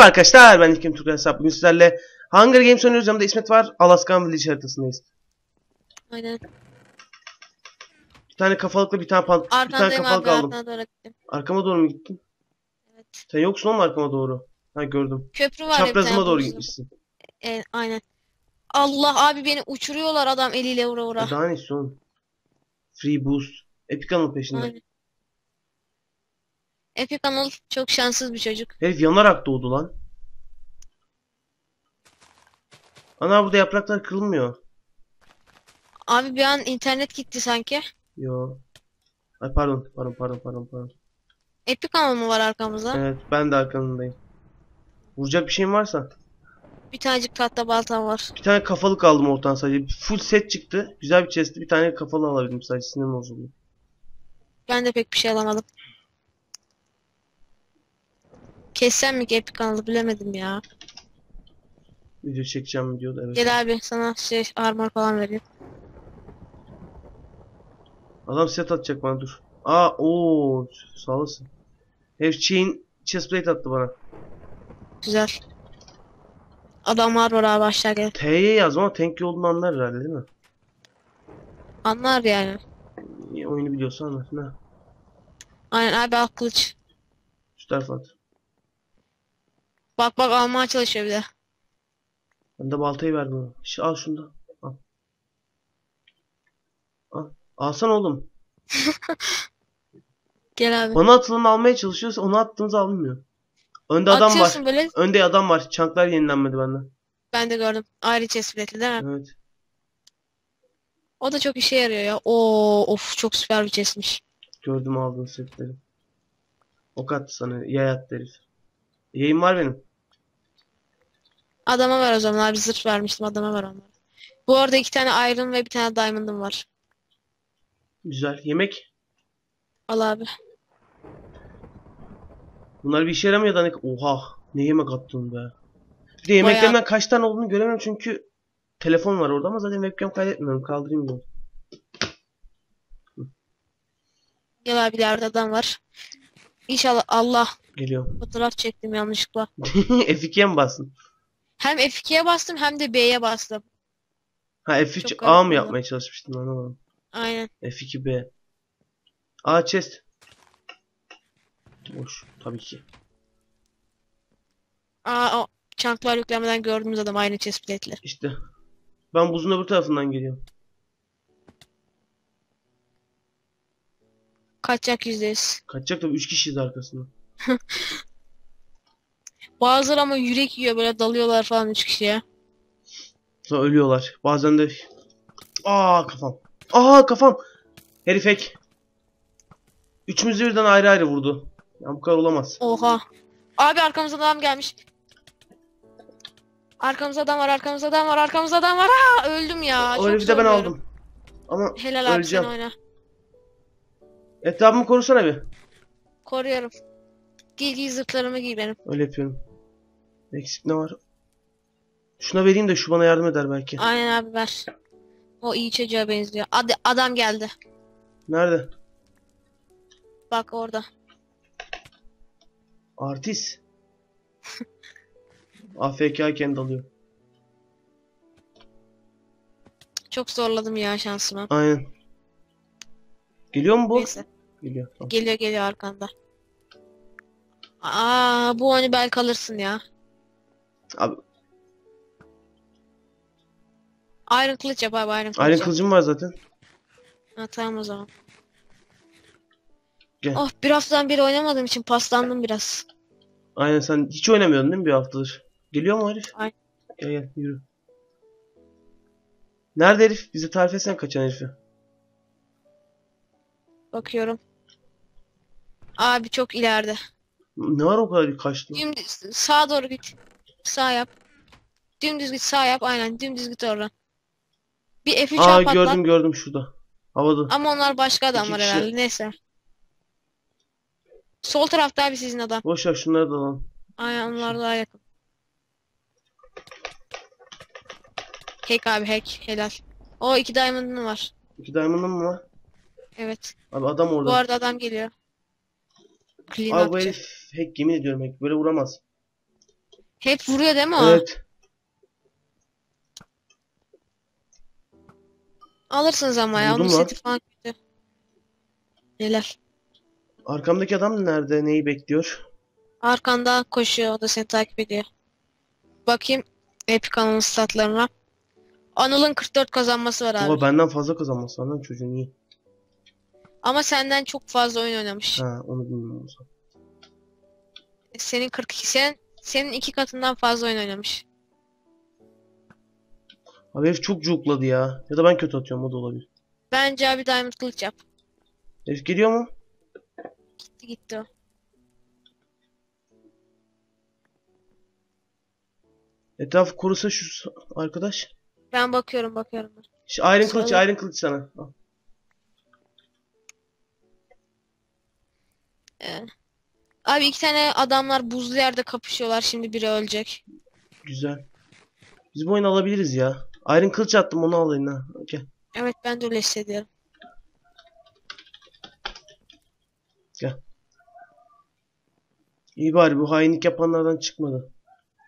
Merhaba arkadaşlar ben İlkim Türk Hesap. Bugün sizlerle Hunger Games oynuyoruz. Yanımda İsmet var. Alaskan Village haritasındayız. Aynen. Bir tane kafalıkla bir tane pant bir tane kafalık abi aldım. doğru gittim. Arkama doğru mu gittin? Evet. Sen yoksun oğlum arkama doğru. Ha gördüm. Köprü var Çaprazıma doğru gitmişsin. E, aynen. Allah abi beni uçuruyorlar adam eliyle vura vura. Ya daha ne istiyorsun? Free boost. Epic peşinde. Aynen. Epic Anıl çok şanssız bir çocuk. Herif yanarak doğdu lan. Ana burada yapraklar kırılmıyor. Abi bir an internet gitti sanki. Yo. Ay pardon pardon pardon pardon pardon. Epic Anıl mı var arkamızda? Evet ben de arkanındayım. Vuracak bir şeyim varsa. Bir tanecik tahta baltam var. Bir tane kafalık aldım ortadan sadece. Full set çıktı. Güzel bir chest'ti. Bir tane kafalı alabildim sadece. Sinirim bozuldu. Ben de pek bir şey alamadım. Kessem mi ki Epic Anıl'ı bilemedim ya. Video çekeceğim diyordu evet. Gel abi sana şey armor falan vereyim. Adam set atacak bana dur. Aa ooo sağ olasın. Herif chain chestplate attı bana. Güzel. Adamlar var abi aşağı gel. T'ye yaz ama tank olduğunu anlar herhalde değil mi? Anlar yani. Oyunu biliyorsa anlar. Ne? Aynen abi al kılıç. Şu tarafa at. Bak bak almaya çalışıyor bir de. Ben de baltayı verdim ona. Şu, al şunu da. Al. Al. Alsana oğlum. Gel abi. Bana atılanı almaya çalışıyorsa onu attığımız alınmıyor. Önde adam var. Atıyorsun böyle. Önde adam var. Çanklar yenilenmedi benden. Ben de gördüm. Ayrı chest bileti değil mi? Evet. O da çok işe yarıyor ya. Oo of çok süper bir chestmiş. Gördüm aldığın setleri. Ok attı sana. Yay attı herif. Yayın var benim. Adama ver o zaman abi zırh vermiştim adama ver onları. Bu arada iki tane iron ve bir tane diamond'ım var. Güzel. Yemek. Al abi. Bunlar bir işe yaramıyor da hani... Oha. Ne yemek attın be. Bir de yemeklerimden kaç tane olduğunu göremiyorum çünkü telefon var orada ama zaten webcam kaydetmiyorum. Kaldırayım bunu. Gel abi ileride adam var. İnşallah Allah Geliyorum. fotoğraf çektim yanlışlıkla. F2'ye mi bastın? Hem F2'ye bastım hem de B'ye bastım. Ha F3 Çok A garip mı oldu. yapmaya çalışmıştın anlamadım. Aynen. F2B. A chest. Boş. Tabii ki. Aa o çanklar yüklemeden gördüğümüz adam aynı chest plate'li. İşte. Ben buzun öbür tarafından geliyorum. Kaçacak yüzdeyiz. Kaçacak tabii 3 kişiyiz arkasında. Bazıları ama yürek yiyor böyle dalıyorlar falan üç kişiye. Sonra ölüyorlar. Bazen de... Aa kafam. Aa kafam. Herif hack. Üçümüzü birden ayrı ayrı vurdu. Ya bu kadar olamaz. Oha. Abi arkamızda adam gelmiş. Arkamızda adam var, arkamızda adam var, arkamızda adam var. Aa, öldüm ya. o herifi de ben aldım. Ama Helal abi öleceğim. sen oyna. Etrafımı korusana bir. Koruyorum. Giy giy zırhlarımı giy benim. Öyle yapıyorum. Eksik ne var? Şuna vereyim de şu bana yardım eder belki. Aynen abi ver. O iyi çocuğa benziyor. Ad adam geldi. Nerede? Bak orada. Artist. AFK iken dalıyor. Çok zorladım ya şansımı. Aynen. Geliyor mu bu? Neyse. Geliyor. Tamam. Geliyor geliyor arkanda. Aa bu oyunu belki alırsın ya. Abi, Iron kılıç yap abi Iron kılıç Iron yap. kılıcım var zaten. Ha, tamam o zaman. Gel. Oh bir haftadan beri oynamadığım için paslandım biraz. Aynen sen hiç oynamıyordun değil mi bir haftadır? Geliyor mu herif? Ay. Gel gel yürü. Nerede herif? Bize tarif etsen kaçan herifi. Bakıyorum. Abi çok ileride. Ne var o kadar kaçtı? Dümdüz sağa doğru git. Sağ yap. Dümdüz git sağ yap. Aynen dümdüz git oradan. Bir F3 Aa patlat. gördüm gördüm şurada. Havada. Ama onlar başka adamlar kişi. herhalde. Neyse. Sol tarafta abi sizin adam. Boş ver şunları da alalım. Aynen onlar daha yakın. Hack abi hack. Helal. O iki diamond'ın var. İki diamond'ım mı var? Evet. Abi adam Bu orada. arada adam geliyor. Clean Abi bu herif hack yemin ediyorum hack. Böyle vuramaz. Hep vuruyor değil mi o? Evet. Alırsınız ama ya. Vurdum Onun lan. seti falan kötü. Neler? Arkamdaki adam nerede? Neyi bekliyor? Arkandan koşuyor. O da seni takip ediyor. Bakayım Epic Anıl'ın statlarına. Anıl'ın 44 kazanması var abi. Baba benden fazla kazanması var lan çocuğun iyi. Ama senden çok fazla oyun oynamış. Ha onu bilmiyorum o zaman. Senin 42 sen senin iki katından fazla oyun oynamış. Abi herif çok cukladı ya. Ya da ben kötü atıyorum o da olabilir. Bence abi Diamond kılıç yap. Herif geliyor mu? Gitti gitti o. Etrafı korusa şu arkadaş. Ben bakıyorum bakıyorum. Şu Iron kılıç, Sonra- Iron kılıç sana. Al. Ee, abi iki tane adamlar buzlu yerde kapışıyorlar. Şimdi biri ölecek. Güzel. Biz bu oyunu alabiliriz ya. Iron kılıç attım onu alayım ha. Gel. Evet ben de öyle hissediyorum. İyi bari bu hainlik yapanlardan çıkmadı.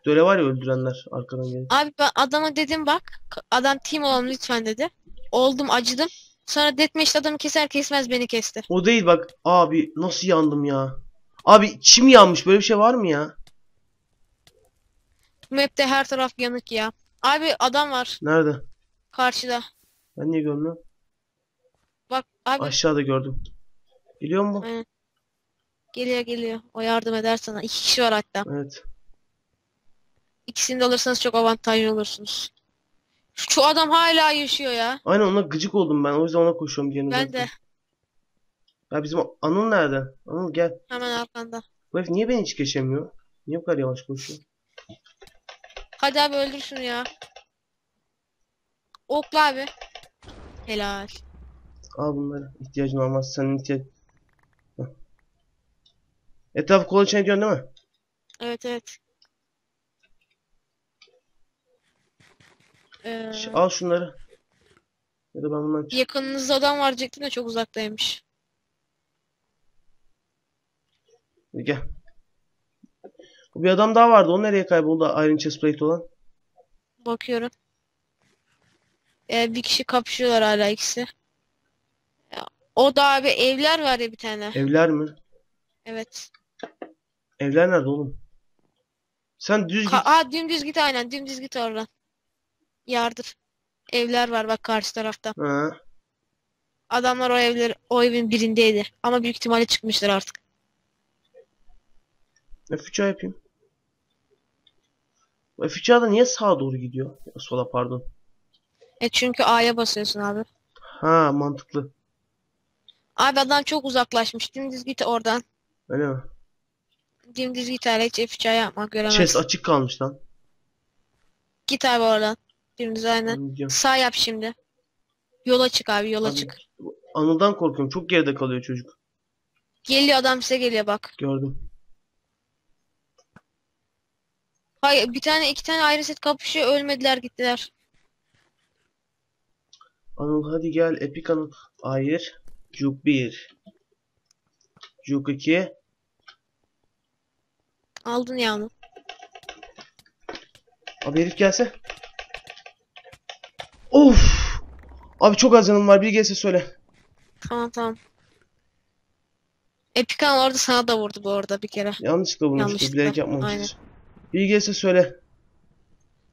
Böyle var ya öldürenler arkadan gelip. Abi ben adama dedim bak. Adam team olalım lütfen dedi. Oldum acıdım. Sonra deathmatch'te adamı keser kesmez beni kesti. O değil bak. Abi nasıl yandım ya. Abi çim yanmış böyle bir şey var mı ya? Map'te her taraf yanık ya. Abi adam var Nerede? karşıda. Ben niye görmüyorum? Bak abi Aşağıda gördüm. Biliyor musun? geliyor geliyor. O yardım eder sana. İki kişi var hatta. Evet. İkisini de alırsanız çok avantajlı olursunuz. Şu adam hala yaşıyor ya. Aynen ona gıcık oldum ben. O yüzden ona koşuyorum diğerini Ben de. Ya bizim Anıl nerede? Anıl gel. hemen arkanda. Bu herif niye beni hiç geçemiyor? Niye bu kadar yavaş koşuyor? Hadi abi öldür şunu ya. Okla abi. Helal. Al bunları. İhtiyacın olmaz. Senin ihtiyaç... Etrafı kol içine ediyorsun değil mi? Evet evet. Ee, Ş- Al şunları. Ya da ben bundan çık. yakınınızda adam var diyecektim de çok uzaktaymış. Gel. Bu bir adam daha vardı. O nereye kayboldu? Iron Chestplate olan. Bakıyorum. Ee, bir kişi kapışıyorlar hala ikisi. Ya, o da abi evler var ya bir tane. Evler mi? Evet. Evler nerede oğlum? Sen düz git. Aa dümdüz git aynen dümdüz git oradan. Yardır. Evler var bak karşı tarafta. Ha. Adamlar o evler o evin birindeydi. Ama büyük ihtimalle çıkmışlar artık. F3'e yapayım. Bu F3'e da niye sağa doğru gidiyor? Ya, Sola pardon. E çünkü A'ya basıyorsun abi. Ha mantıklı. Abi adam çok Dümdüz git oradan. Öyle mi? Dümdüz git hala hiç F3 yapmak göremezsin. Chest açık kalmış lan. Git abi oradan. Dümdüz aynen. Sağ yap şimdi. Yola çık abi yola Abi, çık. Anıl'dan korkuyorum. Çok geride kalıyor çocuk. Geliyor adam size geliyor bak. Gördüm. Hayır bir tane iki tane ayrı set kapışıyor ölmediler gittiler. Anıl hadi gel. Epic Anıl. Hayır. Juke 1. Juke 2. Aldın ya onu. Abi herif gelse. Of. Abi çok az canım var. Bir gelse söyle. Tamam tamam. Epikan orada sana da vurdu bu arada bir kere. Yanlışlıkla. Yanlışlıkla, Bilerek yapmamışız. Bir gelse söyle.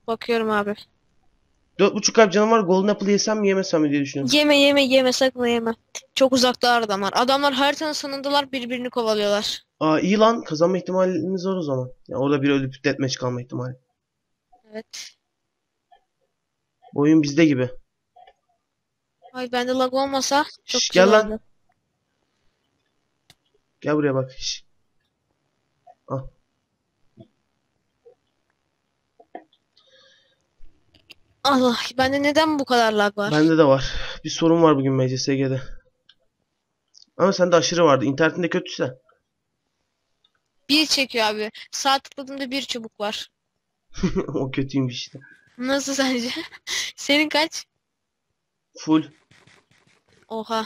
Bakıyorum abi. Dört buçuk kalp canım var. Golden Apple yesem mi yemesem mi diye düşünüyorum. Yeme yeme yeme sakın yeme. Çok uzakta adamlar. Adamlar haritanın sonundalar birbirini kovalıyorlar. Aa iyi lan. Kazanma ihtimalimiz var o zaman. Ya orada bir ölüp deathmatch kalma ihtimali. Evet. Bu oyun bizde gibi. Ay bende lag olmasa çok Şş, güzel gel lan. Gel buraya bak. Şş. Al. Allah bende neden bu kadar lag var? Bende de var. Bir sorun var bugün MCSG'de. Ama sende aşırı vardı. İnternetinde kötüyse. Bir çekiyor abi. Sağ tıkladığımda bir çubuk var. o kötüymüş işte. Nasıl sence? Senin kaç? Full. Oha.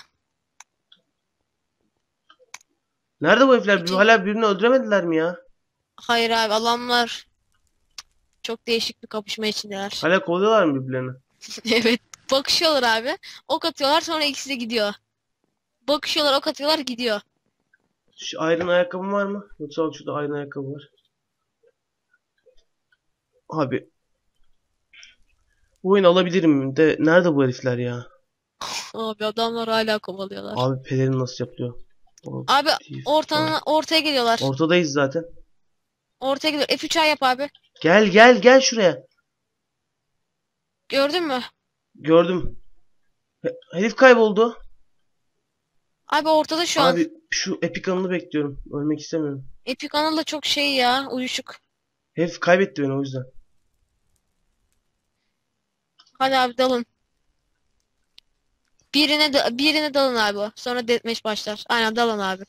Nerede bu herifler? Bütün- Hala birini öldüremediler mi ya? Hayır abi adamlar Çok değişik bir kapışma içindeler. Hala kovalıyorlar mı birbirlerini? Evet. Bakışıyorlar abi. Ok atıyorlar sonra ikisi de gidiyor. Bakışıyorlar ok atıyorlar gidiyor. Şu ayrın ayakkabın var mı? Yoksa bak şurada ayrın ayakkabı var. Abi. Bu oyunu alabilirim de nerede bu herifler ya? Abi adamlar hala kovalıyorlar. Abi pelerin nasıl yapılıyor? Abi ortanın ortaya geliyorlar. Ortadayız zaten. Ortaya geliyor. F3A yap abi. Gel gel gel şuraya. Gördün mü? Gördüm. He- Herif kayboldu. Abi ortada şu an. Abi şu epik anını bekliyorum. Ölmek istemiyorum. Epic Anıl da çok şey ya. Uyuşuk. Herif kaybetti beni o yüzden. Hadi abi dalın. Birine da, birine dalın abi. Sonra deathmatch başlar. Aynen dalın abi.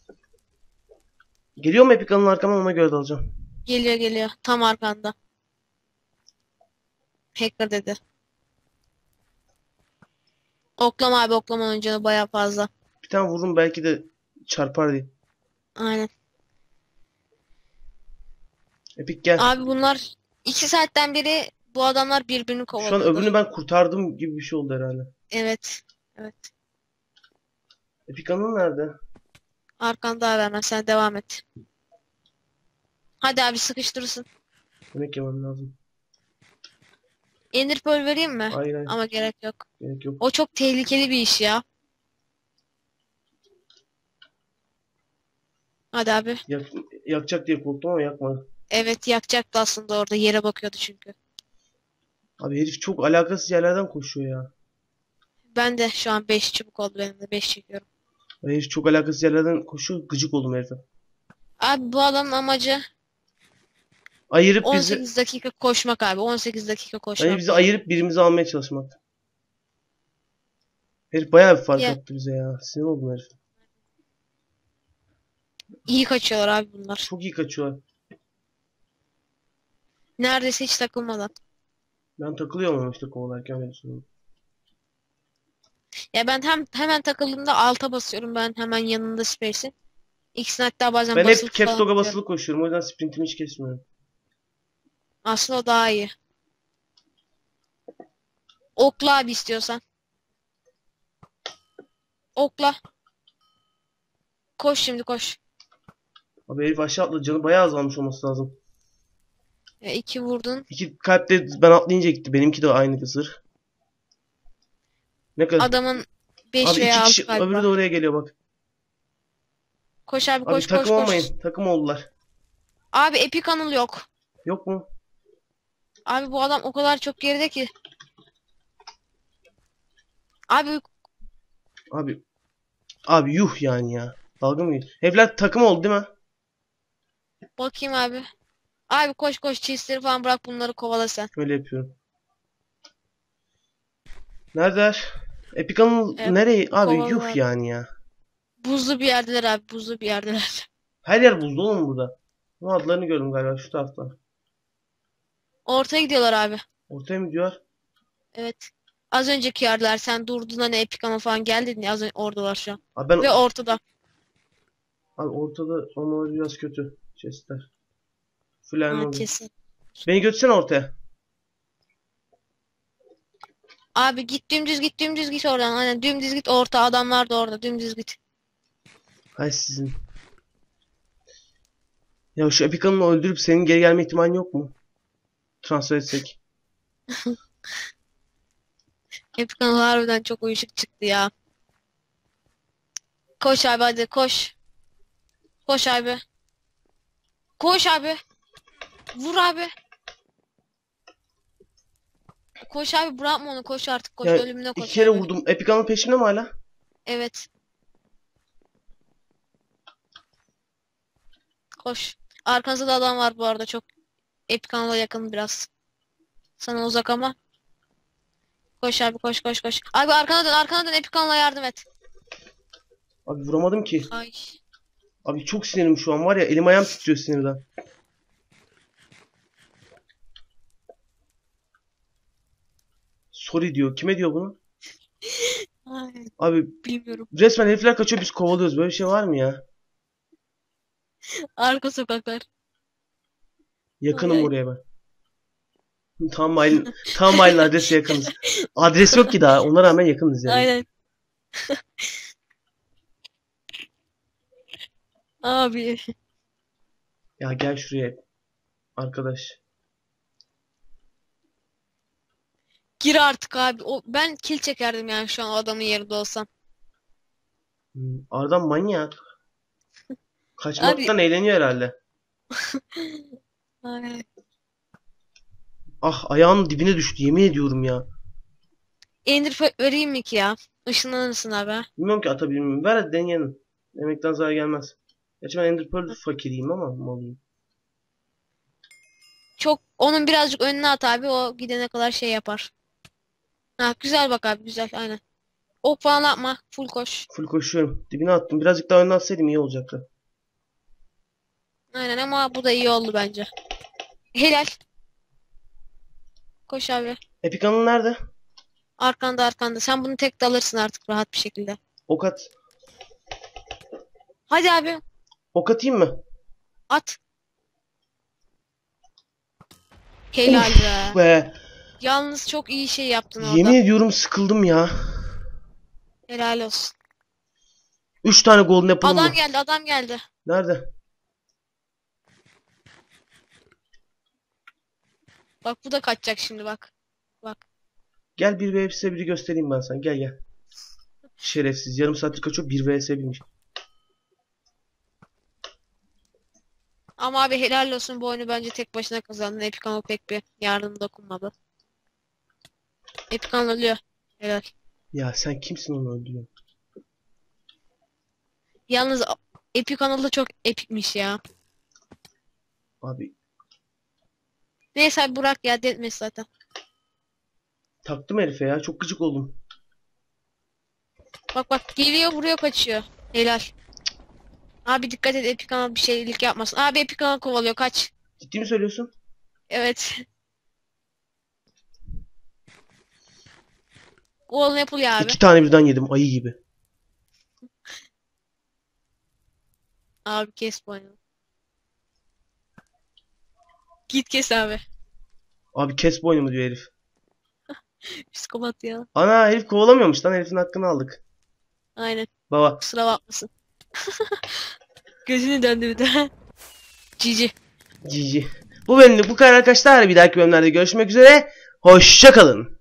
Geliyor mu epik anın arkama ona göre dalacağım. Geliyor geliyor. Tam arkanda. Hacker dedi. Oklama abi oklamanın canı baya fazla. Bir tane vururum belki de çarpar diye. Aynen. Epik gel. Abi bunlar iki saatten beri bu adamlar birbirini Şu an öbürünü ben kurtardım gibi bir şey oldu herhalde. Evet. Evet. Epik anın nerede? Arkanda abi hemen sen devam et. Hadi abi sıkıştırırsın. Yemek yemem lazım. Ender Pearl vereyim mi? Hayır. Ama gerek yok. Gerek yok. O çok tehlikeli bir iş ya. Hadi abi. Yak, yakacak diye korktum ama yakmadı. Evet yakacaktı aslında orada. Yere bakıyordu çünkü. Abi herif çok alakasız yerlerden koşuyor ya. Ben de şu an 5 çubuk oldu benim de 5 çekiyorum. Herif çok alakasız yerlerden koşuyor. Gıcık oldum herife. Abi bu adamın amacı Ayırıp bizi 18 dakika koşmak abi. 18 dakika koşmak. bizi ayırıp birimizi almaya çalışmak. Herif bayağı bir fark Ya. attı bize ya. Sinir oldum herif. İyi kaçıyorlar abi bunlar. Çok iyi kaçıyorlar. Neredeyse hiç takılmadan. Ben takılıyorum ama işte kovalarken öyle söylüyorum. Ya ben hem hemen takıldığımda alta basıyorum. Ben hemen yanında space'in. İkisini hatta bazen Ben basılı hep caps falan lock'a tutuyorum. basılı koşuyorum. O yüzden sprintimi hiç kesmiyorum. Aslında o daha iyi. Okla abi istiyorsan. Okla. Koş şimdi koş. Abi herif aşağı atladı. Canı bayağı azalmış olması lazım. Ya iki vurdun. İki kalp de ben atlayınca gitti. Benimki de aynı zırh. Ne kadar? Adamın 5 Abi veya iki 6 kişi öbürü de oraya geliyor bak. Koş abi Abi koş koş takım koş. olmayın. Takım oldular. Abi Epic Anıl yok. Yok mu? Abi bu adam o kadar çok geride ki. Abi Abi. Abi yuh yani ya. Dalga mı geçiyor? Herifler takım oldu değil mi? bakayım abi. Abi koş koş cheese'leri falan bırak bunları kovala sen. Öyle yapıyorum. Neredeler? Epikan'ın Evet, nereye? Abi kovalar. yuh yani ya. Buzlu bir yerdeler abi buzlu bir yerdeler. Her yer buzlu oğlum burada. Bu adlarını gördüm galiba şu tarafta. Ortaya gidiyorlar abi. Ortaya mı gidiyor? Evet. Az önceki yerdeler sen durdun hani Epic Anıl falan gel dedin ya az önce oradalar şu an. Abi ben Ve ortada. abi ortada olmaları biraz kötü. Chestler. Falan Ha, oldu. kesin. Beni götürsene ortaya. Abi git dümdüz git dümdüz git oradan. Aynen dümdüz git orta adamlar da orada dümdüz git. Hay sizin. Ya şu Epikan'ı öldürüp senin geri gelme ihtimalin yok mu? Transfer etsek. Anıl harbiden çok uyuşuk çıktı ya. Koş abi hadi koş. Koş abi. Koş abi. Vur abi. Koş abi bırakma onu koş artık koş Ya, ölümüne koş İki kere abi. vurdum. Epikan'ın peşinde mi hala? Evet. Koş. Arkanızda da adam var bu arada çok Epic Anıl'a yakın biraz. Sana uzak ama. Koş abi koş koş koş. Abi arkana dön arkana dön Epic Anıl'a yardım et. Abi vuramadım ki. Ay. Abi çok sinirim şu an var ya elim ayağım titriyor sinirden. Sorry diyor. Kime diyor bunu? Ay, Abi bilmiyorum. resmen herifler kaçıyor biz kovalıyoruz. Böyle bir şey var mı ya? Arka sokaklar. Yakınım Ay. oraya ben. Tam mailin, tam mailin adresi yakınız. Adres yok ki daha. Ona rağmen yakınız yani. Aynen. Abi. Ya gel şuraya. Arkadaş. Gir artık abi. O, ben kill çekerdim yani şu an o adamın yerinde olsam. Hmm, Arda manyak. Kaçmaktan eğleniyor herhalde. Ay. Ah ayağının dibine düştü yemin ediyorum ya. Ender vereyim mi ki ya? Işınlanırsın abi. Bilmiyorum ki atabilir miyim. Ver hadi deneyelim. Demekten zarar gelmez. Gerçi ben Ender Pearl fakiriyim ama malıyım. Çok onun birazcık önüne at abi. O gidene kadar şey yapar. Ha güzel bak abi güzel aynen. Ok falan atma. Full koş. Full koşuyorum. Dibine attım. Birazcık daha önden atsaydım iyi olacaktı. Aynen ama bu da iyi oldu bence. Helal. Koş abi. Epic Anıl nerede? Arkanda arkanda. Sen bunu tek de alırsın artık rahat bir şekilde. Ok at. Hadi abi Ok atayım mı? at. Helal be. Be. Yalnız çok iyi şey yaptın orada. Yemin ediyorum sıkıldım ya. Helal olsun. 3 tane golden apple'ım Adam var. geldi adam geldi. Nerede? Bak bu da kaçacak şimdi bak. Gel 1 vs 1'i göstereyim ben sana. Gel gel. Şerefsiz. Yarım saattir kaçıyor 1 vs 1'miş. Ama abi helal olsun bu oyunu bence tek başına kazandın. Epic Anıl pek bir yardım dokunmadı. Epic Anıl ölüyor. Helal. Ya sen kimsin onu öldürüyorsun? Yalnız Epic Anıl da çok epikmiş ya. Abi Neyse abi bırak ya delirtmesi zaten. taktım herife ya. Çok gıcık oldum. Bak bak geliyor buraya kaçıyor. Helal. Abi dikkat et Epic Anıl bir şeylik yapmasın. Abi Epic Anıl kovalıyor kaç. Ciddi mi söylüyorsun? Evet. Golden Apple ya abi. İki tane birden yedim ayı gibi. Abi kes bu oyunu. Git kes abi. Abi kes bu oyunumu diyor herif. Psikopat ya. Ana herif kovalamıyormuş lan herifin hakkını aldık. Aynen. Baba Kusura bakmasın. Gözünü döndü bir de. Cici. GG. Bu bölümlük bu kadar arkadaşlar. Bir dahaki bölümlerde görüşmek üzere. Hoşçakalın.